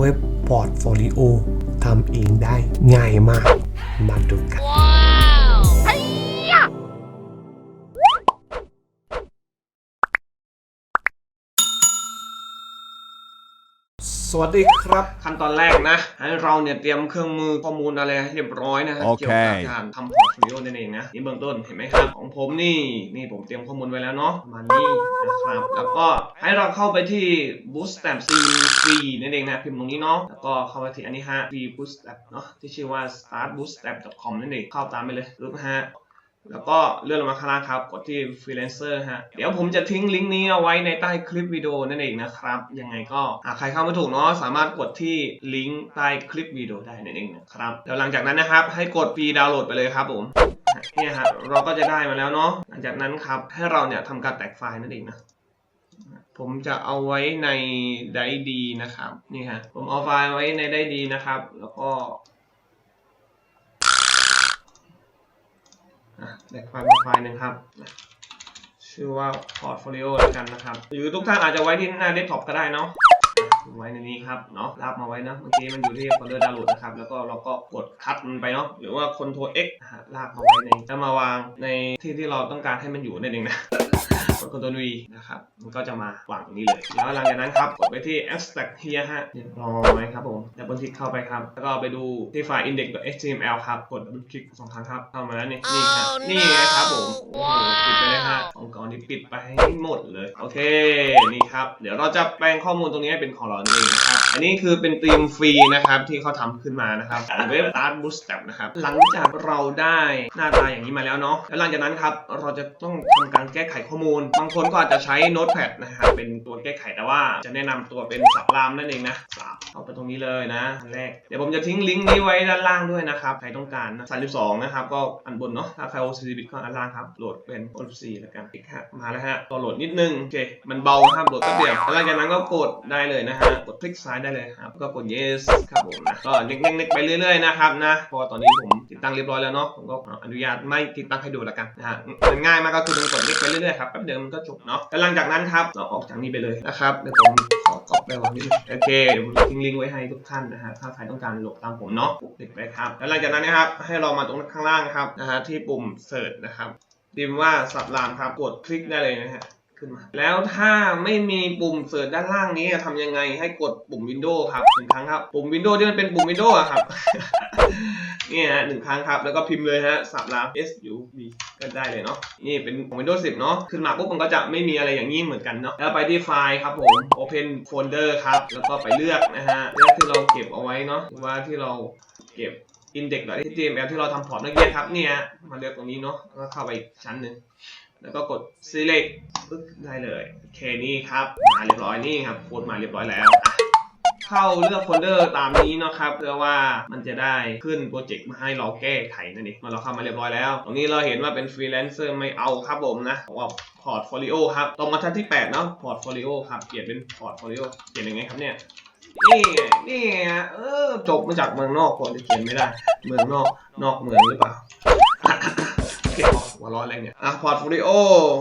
เว็บพอร์ตโฟลิโอทำเองได้ง่ายมาก มาดูกัน สวัสดีครับขั้นตอนแรกนะ ให้เราเนี่ยเตรียมเครื่องมือข้อมูลอะไรให้เรียบร้อยนะฮะโอเคเกี่ยวกับการทำพอร์ตโฟลิโอนั่นเองนะนี่เบื้องต้นเห็นไหมครับของผมนี่นี่ผมเตรียมข้อมูลไว้แล้วเนาะประมาณนี้นะครับ แล้วก็ให้เราเข้าไปที่ Bootstrap C free นั่นเองนะพิมพ์ตรงนี้เนาะแล้วก็เข้าไปที่อันนี้ฮะ free bootstrap เนาะที่ชื่อว่า startbootstrap.com นั่นเองเข้าตามไปเลยรูปฮะ แล้วก็เลื่อนลงมาข้างล่างครับ กดที่ freelancer ฮะ เดี๋ยวผมจะทิ้งลิงก์นี้เอาไว้ในใต้คลิปวิดีโอนั่นเองนะครับ ยังไงก็หากใครเข้าไม่ถูกเนาะสามารถกดที่ลิงก์ใต้คลิปวิดีโอได้นั่นเองนะครับเดี๋ยวหลังจากนั้นนะครับ ให้กดฟรีดาวน์โหลดไปเลยครับผมเนี่ยฮะเราก็จะได้มาแล้วเนาะหลังจากนั้นครับให้เราเนี่ยทำการแตกไฟล์นั่นเองนะผมจะเอาไว้ในไดดีนะครับนี่ฮะผมเอาไฟล์ไว้ในไดดีนะครับ แล้วก็ อะแตกไฟล์มาไฟล์หนึ่งครับ ชื่อว่า portfolio แล้วกันนะครับ หรือทุกท่านอาจจะไว้ที่หน้าเดสก์ท็อปก็ได้เนาะไว้ในนี้ครับเนาะลากมาไว้นะเมื่อกี้มันอยู่ที่โฟลเดอร์ดาวน์โหลดนะครับ แล้วก็เราก็กดคัดมันไปเนาะหรือว่า Ctrl X ลากมาไว้ในแล้วมาวางในที่ที่เราต้องการให้มันอยู่นั่นเองนะ ด Ctrl V นะครับมันก็จะมาวางตรงนี้เลย แล้วหลังจากนั้นครับกดไปที่ extract here ฮะเรียบร้อยครับผมดับเบิลคลิกเข้าไปครับ แล้วก็ไปดูที่ไฟล์ index.html ครับ กดดับเบิลคลิกสองครั้งครับเข้ามาแล้วนี่นี่ฮะนี่ไงครับผมโอ้โหปิดไปเลยฮะของเก่านี่ปิดไปให้หมดเลย โอเคนี่ครับ เดี๋ยวเราจะแปลงข้อมูลตรงนี้ให้เป็นของเราเองนะครับ อันนี้คือเป็นธีมฟรีนะครับที่เขาทำขึ้นมานะครับของเว็บ Start Bootstrap นะครับ หลังจากเราได้หน้าตาอย่างนี้มาแล้วเนาะแล้วหลังจากนั้นครับเราจะต้องทำการแก้ไขข้อมูล บางคนก็อาจจะใช้ Notepad นะครับเป็นตัวแก้ไขแต่ว่าจะแนะนำตัวเป็นสับรามนั่นเองนะสับเข้าไปตรงนี้เลยนะอันแรกเดี๋ยวผมจะทิ้งลิงก์นี้ไว้ด้านล่างด้วยนะครับใครต้องการนะ32นะครับก็อันบนเนาะถ้าใคร OCD bit ก็อันล่างครับโหลดเป็น OCD แล้วกันอีกฮะมาแล้วฮะตัวโหลดนิดนึงโอเคมันเบานะครับโหลดแป๊บเดียวแล้วหลังจากนั้นก็กดได้เลยนะฮะกดคลิกซ้ายได้เลยครับก็กด yes ครับผมนะก็เน็กๆไปเรื่อยๆนะครับนะเพราะตอนนี้ผมติดตั้งเรียบร้อยแล้วเนาะผมก็อนุญาตไม่ติดตั้งให้ดูแล้วกันนะฮะมันง่ายมากก็คือมันกดเน็กไปเรื่อยๆครับแป๊บเดียวมันก็จบเนาะแล้วหลังจากนั้นครับเราออกจากนี้ไปเลยนะครับเดี๋ยวผมขอกรอบไปวางนิดนึงโอเคเดี๋ยวผมทิ้งลิงก์ไว้ให้ทุกท่านนะฮะถ้าใครต้องการโหลดตามผมเนาะติดไปครับแล้วหลังจากนั้นนะครับให้เรามาตรงข้างล่างครับนะฮะที่ปุ่ม search นะครับพิมว่าสับรามครับกดคลิกได้เลยนะฮะ ขึ้นมา แล้วถ้าไม่มีปุ่มเสิร์ชด้านล่างนี้จะทำยังไงให้กดปุ่ม Windows ครับหนึ่งครั้งครับ ปุ่ม Windows ที่มันเป็นปุ่ม Windows อะครับนี่ฮะหนึ่งครั้งครับ แล้วก็พิมพ์เลยฮะสับราม S U B ก็ได้เลยเนาะนี่เป็นของ Windows 10 เนาะขึ้นมาปุ๊บมันก็จะไม่มีอะไรอย่างนี้เหมือนกันเนาะแล้วไปที่ไฟล์ครับผม Open Folder ครับ แล้วก็ไปเลือกนะฮะเลือกที่เราเก็บเอาไว้เนาะว่าที่เราเก็บ index.html ที่เราทำพอร์ตเมื่อกี้ครับเนี่ยมาเลือกตรงนี้เนาะแล้วก็เข้าไปชั้นหนึ่ง แล้วก็กด select ปึ๊บได้เลยโอเคนี่ครับ มาเรียบร้อยนี่ครับโค้ดมาเรียบร้อยแล้วเข้าเลือกโฟลเดอร์ตามนี้นะครับเพื่อว่ามันจะได้ขึ้นโปรเจกต์มาให้เราแก้ไขนั่นเองเมื่อเราเข้ามาเรียบร้อยแล้ว ตรงนี้เราเห็นว่าเป็นฟรีแลนเซอร์ไม่เอาครับผมนะว่าพอร์ตโฟลิโอครับตรงมาทันที่ 8 เนาะพอร์ตโฟลิโอครับเปลี่ยนเป็นพอร์ตโฟลิโอเปลี่ยนยังไงครับเนี่ยนี่นี่ไงเออจบมาจากเมืองนอกก่อนจะเขียนไม่ได้ เมืองนอกนอกเมืองหรือเปล่า โอเคหัวร้อนอะไรเนี่ยอะพอร์ตโฟลิโอ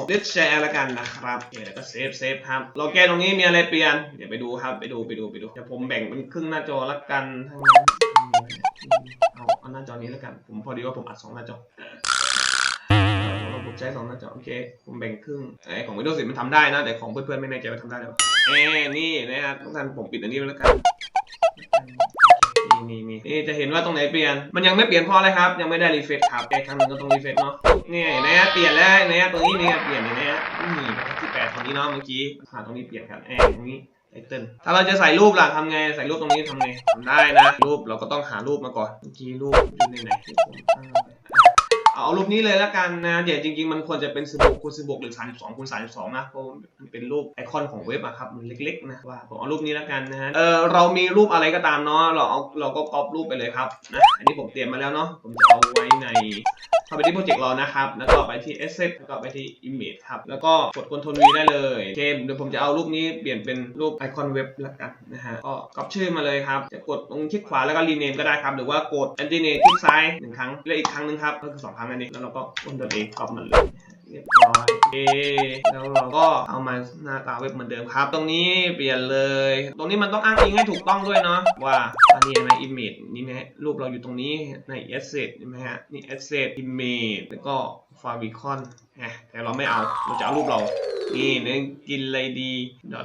ดิสแชร์แล้วกันนะครับโอเคแล้วก็เซฟเซฟครับเราแก้ตรงนี้มีอะไรเปลี่ยน เดี๋ยวไปดูครับไปดูไปดูไปดูเดี๋ยวผมแบ่งเป็นครึ่งหน้าจอละกันทั้งนั้นเอาเอาหน้าจอนี้แล้วกัน ผมพอดีว่าผมอัดสองหน้าจอผมใช้สองหน้าจอโอเค ผมแบ่งครึ่งไอของ Windows 10มันทำได้นะ แต่ของเพื่อนๆไม่แน่ใจว่าทำได้หรือเปล่าเอ้นี่นะฮะทุกท่านผมปิดอันนี้ไว้แล้วกัน นี่นี่นี่จะเห็นว่าตรงไหนเปลี่ยน มันยังไม่เปลี่ยนเพราะอะไรครับ ยังไม่ได้รีเฟซครับแก้ครั้งหนึ่งก็ต้องรีเฟซเนาะนี่เห็นะเปลี่ยนแล้วนะตรงนี้เนี่ยเปลี่ยนเห็นะนี่ที่แปดตรงนี้เนาะเมื่อกี้หาตรงนี้เปลี่ยนครับแอบตรงนี้ไอเติ้ลถ้าเราจะใส่รูปล่ะทำไง ใส่รูปตรงนี้ทำไงทำได้นะ รูปเราก็ต้องหารูปมาก่อน เมื่อกี้รูปอยู่ในไหนที่ผมตั้ง เอารูปนี้เลยแล้วกันนะเดี๋ยวจริงๆ มันควรจะเป็น16คูณ16 หรือ 32คูณ32 นะเพราะมันเป็นรูปไอคอนของเว็บอะครับมันเล็กๆนะว่าผมเอารูปนี้แล้วกันนะฮะเออเรามีรูปอะไรก็ตามเนาะเราเอาเราก็ก๊อปรูปไปเลยครับนะอันนี้ผมเตรียมมาแล้วเนาะผมจะเอาไว้ในเข้าไปที่โปรเจกต์เรานะครับ แล้วก็ไปที่ Asset แล้วก็ไปที่ Image ครับ แล้วก็กด Ctrl V ได้เลยโอเคเดี๋ยวผมจะเอารูปนี้เปลี่ยนเป็นรูปไอคอนเว็บล้วกันนะฮะ ก็ก๊อปชื่อมาเลยครับ จะกดตรงคลิกขวาแล้วก็ rename ก็ได้ครับ หรือว่ากด Anti-name คลิกซ้ายหนึ่งครั้ง แล้วอีกครั้งหนึงครับ ก็คือสองครั้งนั่นเองแล้วเราก็วนตัวเองก๊อปมันเลยเรียบร้อยโอเคแล้วเราก็เอามาหน้าตาเว็บเหมือนเดิมครับ ตรงนี้เปลี่ยนเลย ตรงนี้มันต้องอ้างอิงให้ถูกต้องด้วยเนาะว่าอันนี้ไหม image นี่นะรูปเราอยู่ตรงนี้ใน asset ใช่ไหมฮะนี่ asset image แล้วก็ favicon ฮะแต่เราไม่เอา เราจะเอารูปเรา นี่นึกกินเลยดี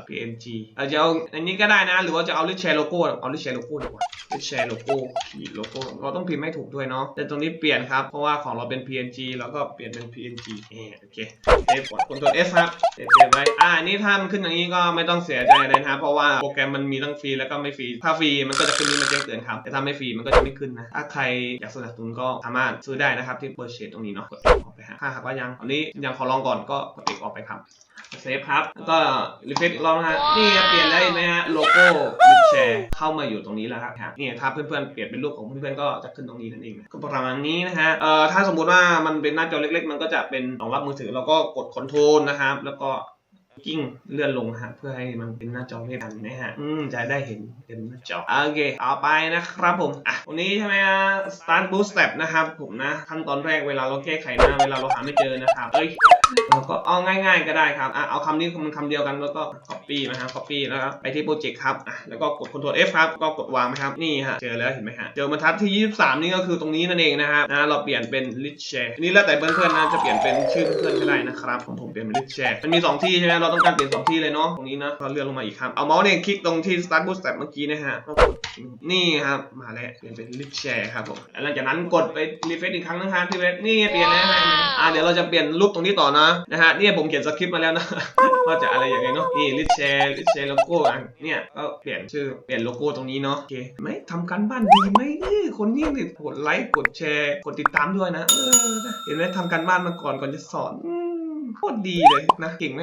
.png เราจะเอาอันนี้ก็ได้นะ หรือว่าจะเอาลิชแชร์โลโก้ เอาลิชแชร์โลโก้ดีกว่า ลิชแชร์โลโก้ขีดโลโก้เราต้องพิมพ์ให้ถูกด้วยเนาะแต่ตรงนี้เปลี่ยนครับ เพราะว่าของเราเป็น png เราก็เปลี่ยนเป็น png เอโอเคเซฟกดกดตัว S ครับเซฟเซฟไว้อ่านนี้ถ้ามันขึ้นอย่างนี้ก็ไม่ต้องเสียใจเลยนะครับเพราะว่าโปรแกรมมันมีทั้งฟรีแล้วก็ไม่ฟรีถ้าฟรีมันก็จะขึ้นนี้มาแจ้งเตือนครับแต่ถ้าไม่ฟรีมันก็จะไม่ขึ้นนะถ้าใครอยากสนับสนุนก็สามารถซื้อได้นะครับที่เปิดเชตตรงนี้เนาะกดออกไปฮะถ้าหากว่ายังอันนี้ยังขอลองก่อนก็กด X ออกไปครับเซฟครับ แล้วก็รีเฟซอีกรอบนะฮะนี่เปลี่ยนแล้วเห็นไหมฮะ โลโก้ลิแชร์เข้ามาอยู่ตรงนี้แล้วครับครับนี่ยถ้าเพื่อนๆเปลี่ยนเป็นรูปของเพื่อนๆก็จะขึ้นตรงนี้นั่นเองนะก็ประมาณนี้นะฮะเอ่อถ้าสมมุติว่ามันเป็นหน้าจอเล็ก ๆ มันก็จะเป็นรองรับมือถือเราก็กดคอนโทรลนะครับ แล้วก็กิ้งเลื่อนลงฮะเพื่อให้มันเป็นหน้าจอเล็กกันนะฮะอืมจะได้เห็นเต็มหน้าจอโอเคเอาไปนะครับผมอะตรงนี้ใช่ไหมฮะ start boost step นะครับผมนะขั้นตอนแรกเวลาเราแก้ไขหน้าเวลาเราหาไม่เจอนะครับเอ้ย เราก็เอาง่าย ๆ ก็ได้ครับอะเอาคำนี้มันคำเดียวกันแล้วก็ copy นะครับ copy แล้วก็ไปที่โปรเจกต์ครับอะแล้วก็กด Ctrl F ครับก็กดวางไหมครับนี่ฮะเจอแล้วเห็นไหมฮะเจอบรรทัดที่ 23 นี่ก็คือตรงนี้นั่นเองนะครับนะเราเปลี่ยนเป็น list share นี่แล้วแต่เพื่อนๆนะจะเปลี่ยนเป็นชื่อเพื่อนๆก็ได้นะครับของผมเปลี่ยนเป็น list share มันมี 2 ที่ใช่ไหมเราต้องการเปลี่ยน 2 ที่เลยเนาะตรงนี้นะก็เลื่อนลงมาอีกครับเอาเมาส์เนี่ยคลิกตรงที่ start boot step เมื่อกี้นะฮะนี่ครับมาแล้วเปลี่ยนเป็น list share ครับผมแล้วหลังจากนั้นกดไป refresh อีกครั้งนึงครับที่เว็บนี่เปลี่ยนแล้วฮะอะเดี๋ยวเราจะเปลี่ยนรูปตรงนี้ต่อนะนะฮะเนี่ยผมเขียนสคริปต์มาแล้วนะ ว่าจะอะไรอย่างไงเนาะนี่ลิชแชร์ลิชแชร์โลโก้อันเนี่ยก็เปลี่ยนชื่อเปลี่ยนโลโก้ตรงนี้เนาะโอเคไหมทำการบ้านดีไหมคนนี้ติดกดไลค์กดแชร์กดติดตามด้วยนะเออเห็นไหมทำการบ้านมาก่อนก่อนจะสอนอ โคตรดีเลยนะเก่งไหม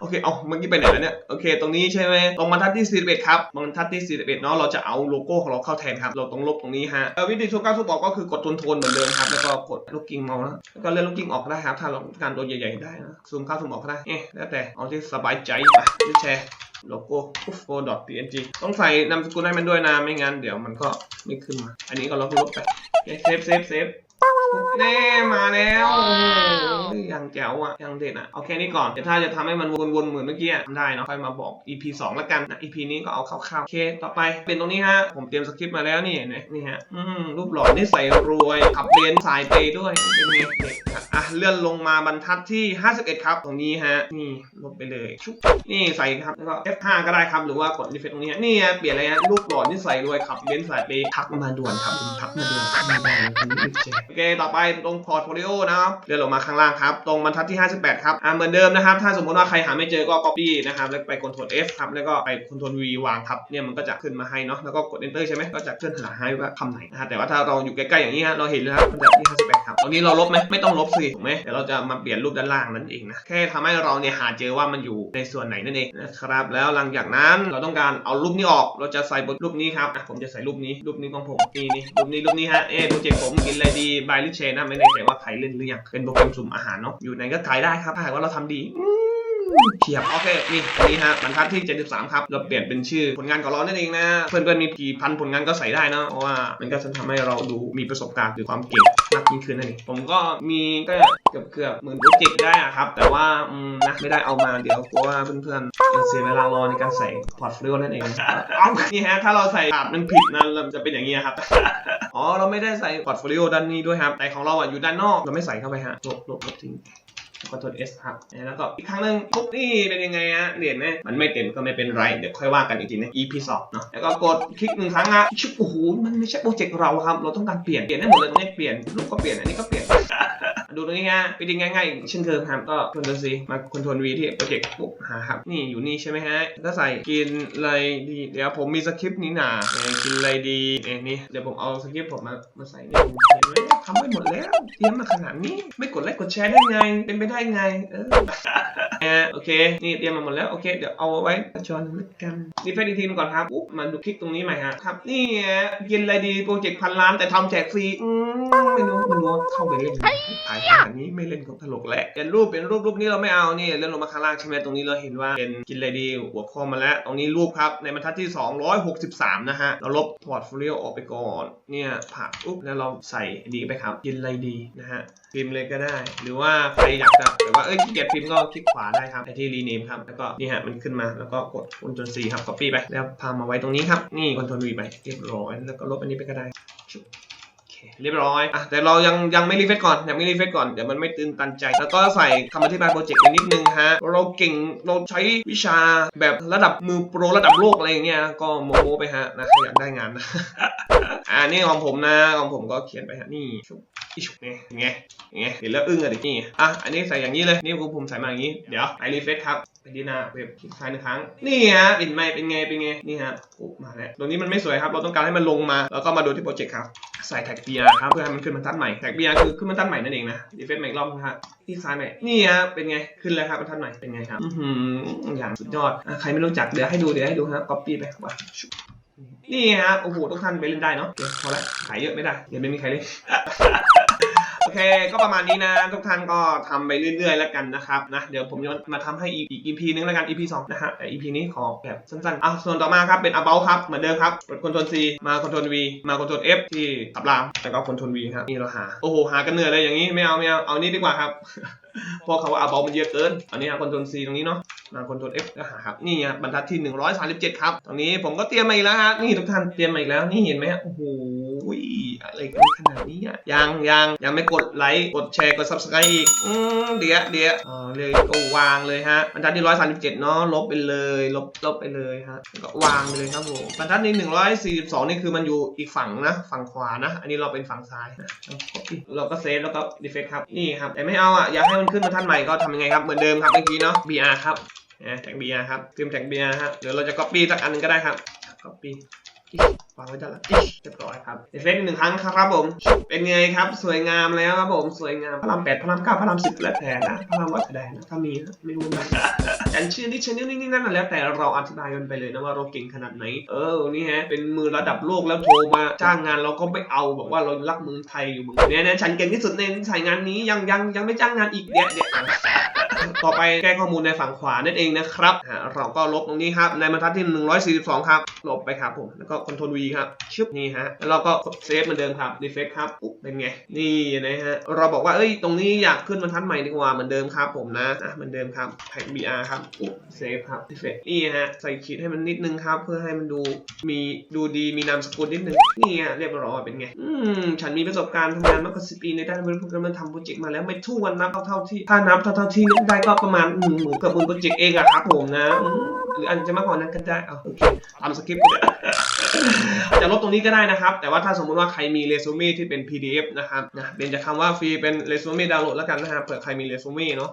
โอเคเอาเมื่อกี้ไปไหนแล้วเนี่ยโอเค ตรงนี้ใช่ไหมตรงบรรทัดที่41ครับบรรทัดที่41เนาะเราจะเอาโลโก้ของเราเข้าแทนครับ เราต้องลบตรงนี้ฮะเออวิธีช่วยการทุบออกก็คือกดทนทนเหมือนเดิมครับ แล้วก็กดลูกกิ้งเมาส์นะแล้วก็เลื่อนลูกกิ้งออกก็ได้ครับถ้าเราต้องการตัวใหญ่ๆได้นะซูมเข้าซูมออกก็ได้เอ๊ะแล้วแต่เอาที่สบายใจอะแชร์โลโก้ ufo.png ต้องใส่นามสกุลให้มันด้วยนะไม่งั้นเดี๋ยวมันก็ไม่ขึ้นมา อันนี้ก็ลบลบไปเซฟเซฟเซฟ แน่มาแล้วโอ้โหยังแจ๋วอะยังเด็ดอะเอาแค่นี้ก่อนเดี๋ยวถ้าจะทำให้มันวนๆเหมือนเมื่อกี้อะทำได้เนาะค่อยมาบอก EP 2แล้วกันนะ EP นี้ก็เอาคร่าวๆโอเค ต่อไปเป็นตรงนี้ฮะ ผมเตรียมสคริปต์มาแล้วนี่เห็นไหมนี่ฮะอืมรูปหล่อนี่ใส่รวย ขับเรียนสายเปย์ด้วยเป็นไงเด็กอะอะเลื่อนลงมาบรรทัดที่ 51 ครับ ตรงนี้ฮะนี่ลบไปเลยชุบนี่ใส่ครับแล้วก็ F5 ก็ได้ครับหรือว่ากดรีเฟรชตรงนี้ฮะนี่ฮะเปลี่ยนอะไรฮะรูปหล่อนี่ใส่รวยขับเรียนสายเปย์ทักมาด่วนครับผมทักมาด่วนไม่ได้เลยคนนี้ไม่เจอโอเคต่อไปตรงพอร์ตโฟลิโอนะครับเลื่อนลงมาข้างล่างครับ ตรงบรรทัดที่ 58 ครับอ่าเหมือนเดิมนะครับ ถ้าสมมติว่าใครหาไม่เจอก็ copy นะครับแล้วไป Ctrl F ครับแล้วก็ไป Ctrl V วางครับเนี่ยมันก็จะขึ้นมาให้เนาะแล้วก็กด Enter ใช่ไหมก็จะขึ้นหาให้ว่าคำไหนนะฮะแต่ว่าถ้าเราอยู่ใกล้ๆอย่างนี้ฮะเราเห็นเลยครับบรรทัดที่ 58 ครับตรงนี้เราลบไหมไม่ต้องลบสิถูกไหมเดี๋ยวเราจะมาเปลี่ยนรูปด้านล่างนั่นเองนะแค่ทำให้เราเนี่ยหาเจอว่ามันอยู่ในส่วนไหนนั่นเองนะครับแล้วหลังจากนั้นเราต้องการเอารูปนี้ออกเราจะใส่บนรูปนี้ครับผมจะใส่รูปนี้รูปนี้ของผมนี่นี่รูปนี้รูปนี้ฮะเอ๊ะโปรเจกต์ผมกินอะไรดีบายลิเชนนะไม่แน่ใจว่าใครเล่นหรือยังเป็นโปรแกรมสุ่มอาหารเนาะอยู่ไหนก็ขายได้ครับถ้าหากว่าเราทำดี เทียบโอเคนี่นนี้ฮะบรรทัดที่ 73 ครับ เราเปลี่ยนเป็นชื่อผลงานของเรานั่นเองนะ เพื่อนๆมีกี่พันผลงานก็ใส่ได้นะเพราะว่ามันก็จะทำให้เราดูมีประสบการณ์หรือความเก่งมากยิ่งขึ้นนั่นเองผมก็มีก็เกือบเกือบหมื่นโปรเจกต์ได้อะครับ แต่ว่าอืมนะไม่ได้เอามาเดี๋ยวกลัวว่าเพื่อนๆจะเสียเวลารอในการใส่พอร์ตโฟลิโอนั่นเองเอานี่ฮะถ้าเราใส่อาดมันผิดนะเราจะเป็นอย่างนี้ครับอ๋อเราไม่ได้ใส่พอร์ตโฟลิโอด้านนี้ด้วยครับแต่ของเราอะอยู่ด้านนอกเราไม่ใส่เข้าไปฮะลบลบลบทิ้ง แล้วก็ตัว S ครับแล้วก็อีกครั้งหนึ่งปุ๊บนี่เป็นยังไงฮะเห็นไหมมันไม่เต็มก็ไม่เป็นไร เดี๋ยวค่อยว่ากันอีกทีนะ EP สองเนาะแล้วก็กดคลิกหนึ่งครั้งฮะชุบโอ้โหมันไม่ใช่โปรเจกต์เราครับ เราต้องการเปลี่ยนเปลี่ยนได้หมดเลยตรงนี้เปลี่ยนรูปก็เปลี่ยนอันนี้ก็เปลี่ยนดูตรงนี้ฮะไปดึงง่ายๆเช่นเคยครับก็คอนโทรซีมาคอนโทรวีที่โปรเจกต์ปุ๊บหาครับ นี่อยู่นี่ใช่ไหมฮะก็ใส่กินอะไรดี เดี๋ยวผมมีสคริปต์นี้หนาเออกินอะไรดีเอ้นี่เดี๋ยวผมเอาสคริปต์ผมมามาใส่นี่เห็นไหม ทำไปหมดแล้ว เตรียมมาขนาดนี้ ไม่กดไลค์กดแชร์ได้ไง เป็นไปได้ไง เอออ่าโอเค นี่เตรียมมาหมดแล้ว โอเค เดี๋ยวเอาไว้จอนแล้วกันรีเฟรชอีกทีนึงก่อนครับปุ๊บมาดูคลิกตรงนี้ใหม่ฮะครับ นี่ฮะกินอะไรดี โปรเจกต์พันล้านแต่ทำแจกฟรี อืมไม่รู้ไม่รู้เข้าไปเล่นถ่ายขนาดนี้ไม่เล่นก็ตลกแหละเปลี่ยนรูปเปลี่ยนรูปรูปนี้เราไม่เอา นี่เลื่อนลงมาข้างล่างใช่ไหมตรงนี้เราเห็นว่าเป็นกินอะไรดีหัวข้อมาแล้ว ตรงนี้รูปครับ ในบรรทัดที่ 263 นะฮะ เราลบพอร์ตโฟลิโอออกไปก่อน เนี่ยผ่าปุ๊บแล้วเราใส่ดีไปครับ กินอะไรดีนะฮะพิมพ์เลยก็ได้ หรือว่าใครอยากจะแบบว่าเอ้ยขี้เกียจพิมพ์ก็คลิกขวาได้ครับไปที่รีเนมครับแล้วก็นี่ฮะมันขึ้นมาแล้วก็กด Ctrl C ครับ copy ไปแล้วพามาไว้ตรงนี้ครับนี่ Ctrl V ไปเรียบร้อยแล้วก็ลบอันนี้ไปก็ได้ เคเรียบร้อยอะแต่เรายังยังไม่รีเฟซก่อนยังไม่รีเฟซก่อนเดี๋ยวมันไม่ตื่นตันใจ แล้วก็ใส่คำอธิบายโปรเจกต์ไปนิดนึงฮะเราเก่งเราใช้วิชาแบบระดับมือโปรระดับโลกอะไรอย่างเงี้ยก็โมโมไปฮะนะอยากได้งานนะอ่านี่ของผมนะของผมก็เขียนไปฮะนี่อิชุเนี่ยไงไงเห็นแล้วอึ้งอะดินี่อะอันนี้ใส่อย่างนี้เลยนี่ผมใส่มาอย่างนี้เดี๋ยวไปรีเฟซครับ ไปที่หน้าเว็บคลิกซ้ายหนึ่งครั้ง นี่ฮะเป็นไงเป็นไงเป็นไง นี่ฮะปุ๊บมาแล้วตรงนี้มันไม่สวยครับ เราต้องการให้มันลงมา แล้วก็มาดูที่โปรเจกต์ครับ ใส่แท็ก BR ครับ เพื่อให้มันขึ้นบรรทัดใหม่ แท็ก BR คือขึ้นบรรทัดใหม่นั่นเองนะรีเฟซใหม่อีกรอบนะฮะที่ซ้ายใหม่ นี่ฮะเป็นไง ขึ้นแล้วครับบรรทัดใหม่ เป็นไงครับ อือหืออย่างสุดยอดใครไม่รู้จักเดี๋ยวให้ดูเดี๋ยวให้ดูฮะ copy ไปว่านี่ฮะ โอ้โห ทุกท่านไปเล่นได้เนาะเดี๋ยวพอละขายเยอะไม่ได้เดี๋ยวไม่มีใครเล่น โอเค ก็ประมาณนี้นะ ทุกท่านก็ทำไปเรื่อยๆ แล้วกันนะครับนะ เดี๋ยวผมจะมาทำให้อีกอีก EP นึงแล้วกัน EP 2นะฮะแต่ EP นี้ขอแบบสั้นๆอะส่วนต่อมาครับเป็น about ครับ เหมือนเดิมครับกด Ctrl C มา Ctrl V มา Ctrl F ที่ตับรามแล้วก็ Ctrl V ครับนี่เราหา โอ้โห หากันเหนื่อยเลยอย่างนี้ไม่เอาไม่เอาเอานี่ดีกว่าครับเพราะเขาว่า about มันเยอะเกิน อันนี้ฮะ Ctrl C ตรงนี้เนาะมา Ctrl F ก็หาครับ นี่ไงบรรทัดที่ 137 ครับ ตรงนี้ผมก็เตรียมมาอีกแล้วฮะ นี่ทุกท่านเตรียมมาอีกแล้ว นี่เห็นไหมฮะโอ้โห อะไรกันขนาดนี้อะยังยังยังไม่กดไลค์กดแชร์กด subscribe อีกอืมเดี๋ยวเดี๋ยวอ๋อเลยก็วางเลยฮะบรรทัดที่137เนาะลบไปเลยลบลบไปเลยฮะก็วางไปเลยครับผมบรรทัดที่142นี่คือมันอยู่อีกฝั่งนะ ฝั่งขวานะ อันนี้เราเป็นฝั่งซ้ายนะเราก็เซฟแล้วก็ defect ครับนี่ครับแต่ไม่เอาอะอยากให้มันขึ้นบรรทัดใหม่ก็ทำยังไงครับเหมือนเดิมครับเมื่อกี้เนาะ BR ครับนะแท็ก BR ครับพิมพ์แท็ก BR ฮะเดี๋ยวเราจะ copy สักอันหนึงก็ได้ครับ copy วางไว้ด้านหลังอิ๊ะเรียบร้อยครับเอฟเฟกต์หนึ่งครั้งครับผม เป็นไงครับสวยงามแล้วครับผมสวยงามพระรามแปดพระรามเก้าพระรามสิบแล้วแต่นะพระรามวัดแดงนะถ้ามีนะไม่รู้นะแต่ชื่อนี่ชนิดนี่นั่นนะแล้วแต่เราอธิบายกันไปเลยนะว่าเราเก่งขนาดไหนเออนี่ฮะเป็นมือระดับโลกแล้วโทรมาจ้างงานเราก็ไม่เอาบอกว่าเรารักเมืองไทยอยู่เมืองเนี่ยนะฉันเก่งที่สุดในสายงานนี้ยังยังยังไม่จ้างงานอีกเนี่ยเนี่ย ต่อไปแก้ข้อมูลในฝั่งขวานั่นเองนะครับเราก็ลบตรงนี้ครับ ในบรรทัดที่ 142 ครับ ลบไปครับผม แล้วก็ Ctrl V ครับ ชึบนี่ฮะ แล้วเราก็เซฟเหมือนเดิมครับ Defect ครับ ปุ๊บ เป็นไง นี่นะฮะ เราบอกว่า เอ้ย ตรงนี้อยากขึ้นบรรทัดใหม่ดีกว่า เหมือนเดิมครับผมนะ อะ เหมือนเดิมครับแท็ก BR ครับ ปุ๊บ เซฟครับ Defect นี่ฮะ ใส่ขีดให้มันนิดนึงครับ เพื่อให้มันดู มี ดูดี มีนามสกุลนิดนึง นี่ฮะ เรียบร้อยเป็นไง อืม ฉันมีประสบการณ์ทำงานมากกว่า10ปีในด้านบริหารโปรแกรมทำโปรเจกต์มาแล้วไม่ทั่วนนับเท่าที่ ถ้านับเท่าที่นึกได้ก็ประมาณหมื่นหมื่นเกือบหมื่นโปรเจกต์เองอะครับผมนะหรืออาจจะมากกว่านั้นก็ได้เอาโอเคทำสคริปต์จะลบตรงนี้ก็ได้นะครับ แต่ว่าถ้าสมมติว่าใครมีเรซูเม่ที่เป็น PDF นะครับนะเป็นจากคำว่าฟรีเป็นเรซูเม่ดาวน์โหลดแล้วกันนะครับเผื่อใครมีเรซูเม่เนาะ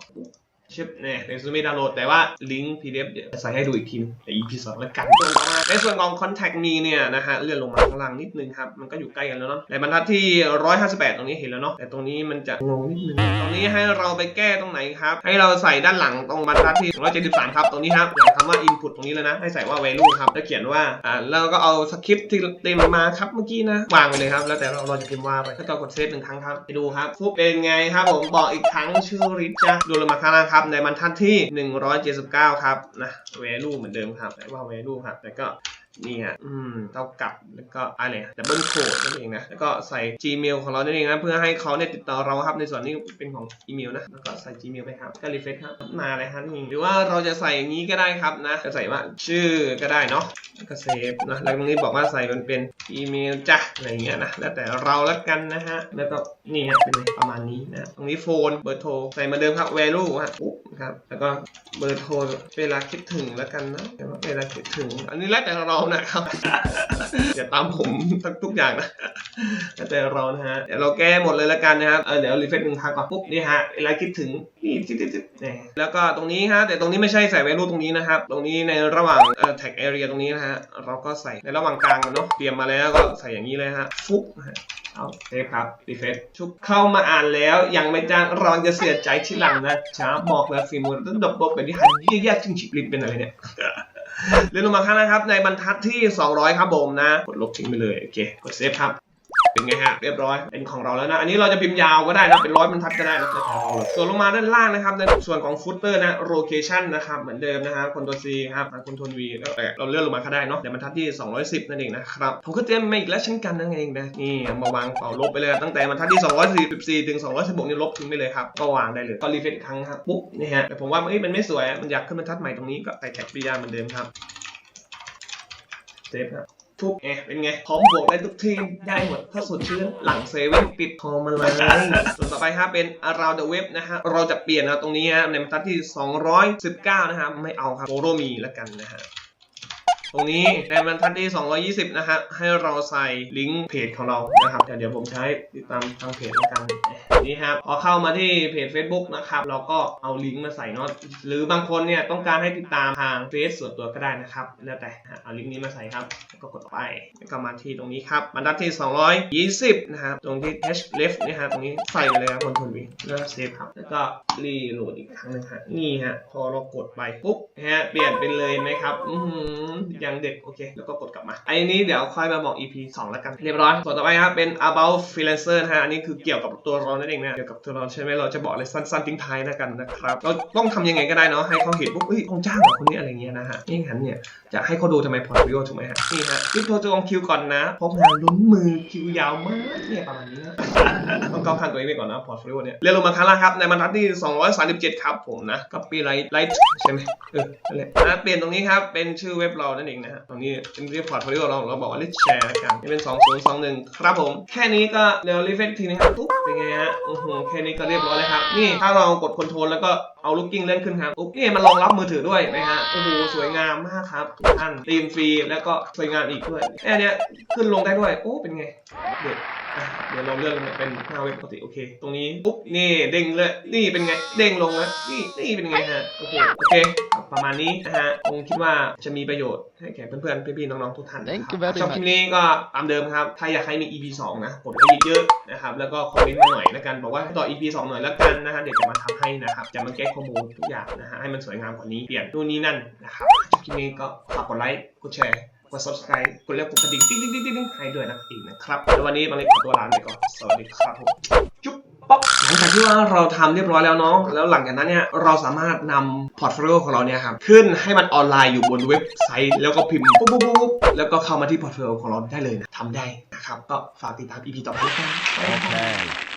ชิปเนี่ยเรซูเม่ดาวน์โหลดแต่ว่าลิงก์ PDF เดี๋ยวจะใส่ให้ดูอีกทีนึงใน EP สองแล้วกันส่วนต่อมาในส่วนของ contact me เนี่ยนะฮะเลื่อนลงมาข้างล่างนิดนึงครับ มันก็อยู่ใกล้กันแล้วเนาะในบรรทัดที่ 158 ตรงนี้เห็นแล้วเนาะแต่ตรงนี้มันจะงงนิดนึงตรงนี้ให้เราไปแก้ตรงไหนครับให้เราใส่ด้านหลังตรงบรรทัดที่173 ครับ ตรงนี้ครับหลังคำว่า input ตรงนี้เลยนะให้ใส่ว่า value ครับแล้วเขียนว่าอ่าแล้วก็เอาสคริปต์ที่เต็มมาครับเมื่อกี้นะวางไปเลยครับแล้วแต่เราเราจะพิมพ์ว่าไปแล้วก็กดเซฟหนึ่งครั้งครับไปดูครับฟุบเป็นไงครับผมบอกอีกครั้งชื่อริจ้ะดูลงมาข้างล่างครับ ในบรรทัดที่ 179 ครับนะ value เหมือนเดิมครับว่า value ครับแล้วก็ นี่ฮะอืมเท่ากับแล้วก็อะไรดับเบิลโคดนั่นเองนะ แล้วก็ใส่ Gmail ของเรานั่นเองนะ เพื่อให้เขาเนี่ยติดต่อเราครับ ในส่วนนี้เป็นของอีเมลนะ แล้วก็ใส่ Gmail ไปครับ ก็รีเฟซครับมาเลยครับนี่ หรือว่าเราจะใส่อย่างนี้ก็ได้ครับนะ จะใส่ว่าชื่อก็ได้เนาะก็เซฟนะ แล้วตรงนี้บอกว่าใส่มันเป็นอีเมลจ้ะ อะไรเงี้ยนะ แล้วแต่เราละกันนะฮะ แล้วก็นี่ฮะเป็นประมาณนี้นะ ตรงนี้โฟน เบอร์โทร ใส่มาเดิมครับ value ฮะปุ๊บครับ แล้วก็เบอร์โทร เวลาคิดถึงแล้วกันนะเวลาคิดถึง อันนี้แล้วแต่เรานะครับ อย่าตามผมทุกทุกอย่างนะแต่เรานะฮะ เดี๋ยวเราแก้หมดเลยละกันนะครับเออเดี๋ยวรีเฟซหนึ่งครั้งก่อนปุ๊บนี่ฮะเวลาคิดถึงนี่จิ๊ดจิ๊ดจิ๊ดนี่แล้วก็ตรงนี้ฮะ แต่ตรงนี้ไม่ใช่ใส่ value ตรงนี้นะครับ ตรงนี้ในระหว่างเอ่อ tag area ตรงนี้นะฮะ เราก็ใส่ในระหว่างกลางเนาะ เตรียมมาแล้วก็ใส่อย่างนี้เลยฮะ ฟุ๊บเอาเซฟครับรีเฟซชุบเข้ามาอ่านแล้วยังไม่จ้างเราจะเสียใจทีหลังนะช้าบอกแล้วฝีมือต้องดบดบไปที่หันแย่ๆจริงๆลิปเป็นอะไรเนี่ย เลื่อนลงมาข้างนะครับ ในบรรทัดที่ 200 ครับผมนะ กดลบทิ้งไปเลย โอเค กดเซฟครับ เป็นไงฮะเรียบร้อยเป็นของเราแล้วนะ อันนี้เราจะพิมพ์ยาวก็ได้นะเป็นร้อยบรรทัดก็ได้นะต่เราเลยส่วนลงมาด้านล่างนะครับในส่วนของฟุตเตอร์นะ location นะครับเหมือนเดิมนะฮะคนตัว C ครับคนทน V แล้วแต่เราเลื่อนลงมาก็ได้เนาะเดี๋ยวบรรทัดที่ 210 นั่นเองนะครับผมก็เตรียมมาอีกแล้วเช่นกันนั่นเองนะนี่มาวางเป่าลบไปเลยตั้งแต่บรรทัดที่ 244 ถึง 216นี่ลบทิ้งไปเลยครับก็วางได้เลยก็รีเฟรชอีกครั้งครับปุ๊บนี่ฮะแต่ผมว่ามันไม่สวยมันอยากขึ้นบรรทัดใหม่ตรงนี้ก็ใส่แท็กปิยาเหมือนเดิมครับเซฟครับ ทุบเอะเป็นไงพร้อมบวกได้ทุกทีมได้หมดถ้าสดชื่นหลังเซเว่นปิดคอมาเลยส่วนต่อไปครับเป็น around the web นะฮะเราจะเปลี่ยนนะตรงนี้ฮะในบรรทัดที่ 219 นะฮะไม่เอาครับโฟโรมีแล้วกันนะฮะ ตรงนี้ในบรรทัดที่ 220 นะฮะ ให้เราใส่ลิงก์เพจของเรา นะครับแต่เดี๋ยวผมใช้ติดตามทางเพจแล้วกัน นี่ครับ พอเข้ามาที่เพจ Facebook นะครับ เราก็เอาลิงก์มาใส่เนาะ หรือบางคนเนี่ยต้องการให้ติดตามทางเฟซส่วนตัวก็ได้นะครับ แล้วแต่ เอาลิงก์นี้มาใส่ครับ แล้วก็กดไป แล้วก็มาที่ตรงนี้ครับ บรรทัดที่ 220 นะครับ ตรงที่ h left นี่ฮะ ตรงนี้ใส่ไปเลยครับคนทุนวีแล้วเซฟครับ แล้วก็รีโหลดอีกครั้งหนึงฮะ นี่ฮะ พอเรากดไปปุ๊บ นะฮะ เปลี่ยนเป็นเลยไหมครับ อือยังเด็กโอเค แล้วก็กดกลับมาไอ้นี้เดี๋ยวค่อยมาบอก EP 2 แล้วกัน เรียบร้อยส่วนต่อไปครับเป็น about freelancer นะฮะอันนี้คือเกี่ยวกับตัวเรานั่นเองนะเกี่ยวกับตัวเราใช่ไหมเราจะบอกอะไรสั้นๆทิ้งท้ายนะกันนะครับเราต้องทำยังไงก็ได้เนาะให้เขาเห็นปุ๊บเฮ้ยคงจ้างเหรอคนนี้อะไรเงี้ยนะฮะนี่งั้นเนี่ยจะให้เขาดูทำไมพอร์ตฟลิโอถูกไหมฮะนี่ฮะรีบโทรจองคิวก่อนนะพราะงานล้นมือคิวยาวมากเนี่ยประมาณนี้นะต้องก้าวข้ามตัวเองไปก่อนนะพอร์ตฟลิโอเนี่ยเรียนลงมาครั้งละครับในบรรทัดที่237 ครับผมนะก็ปีไลท์ใช่ไหมเออนั่นแหละเปลี่ยนตรงนี้ครับเป็นชื่อเว็บเรานั่นเองนะฮะตรงนี้เป็นรีพอร์ตโฟลิโอเราเราบอกว่าลิสแชร์แล้วกันนี่เป็น 2021 ครับผม แค่นี้ก็เดี๋ยวรีเฟรชทีนะครับปุ๊บเป็นไงฮะโอ้โหแค่นี้ก็เรียบร้อยแล้วครับ นี่ถ้าเรากดคอนโทรลแล้วก็เอาลูกกิ้งเลื่อนขึ้นครับปุ๊บนี่มันรองรับมือถือด้วยนะฮะโอ้โหสวยงามมากครับทุกท่านตีมฟรีแล้วก็สวยงามอีกด้วยแค่เนี้ยขึ้นลงได้ด้วยโอ้เป็นไงเด็ด เดี๋ยวเราเลื่อนเป็นหน้าเว็บปกติโอเค ตรงนี้ปุ๊บนี่เด้งเลยนี่เป็นไงเด้งลงแล้วนี่นี่เป็นไงฮะโอ้โหโอเคประมาณนี้นะฮะคงคิดว่าจะมีประโยชน์ให้แก่เพื่อนๆพี่ๆน้องๆทุกท่านนะ Thank ค you รับ very ชอบคลิป much นี้ก็ตามเดิมครับ ถ้าอยากให้มี EP 2 นะกดไลค์เยอะๆนะครับแล้วก็คอมเมนต์มาหน่อยแล้วกันบอกว่าให้ต่อ EP 2 หน่อยแล้วกันนะฮะเดี๋ยวจะมาทำให้นะครับจะมาแก้ข้อมูลทุกอย่างนะฮะให้มันสวยงามกว่านี้เปลี่ยนนู่นนี่นั่นนะครับชอบคลิปนี้ก็ฝากกดไลค์กดแชร์ กด subscribe กดเรียกดกระดิ่งติ๊งติ๊งติ๊งติ๊งให้ด้วยนะอีกนะครับแล้ววันนี้มาเลยขอตัวลาไปก่อนสวัสดีครับผมจุ๊บป๊อกหลังจากที่ว่าเราทำเรียบร้อยแล้วเนาะแล้วหลังจากนั้นเนี่ยเราสามารถนำพอร์ตโฟลิโอของเราเนี่ยครับขึ้นให้มันออนไลน์อยู่บนเว็บไซต์ แล้วก็พิมพ์ปุ๊บปุ๊บปุ๊บแล้วก็เข้ามาที่พอร์ตโฟลิโอของเราได้เลยนะทำได้นะครับก็ฝากติดตาม EP ต่อไปด้วย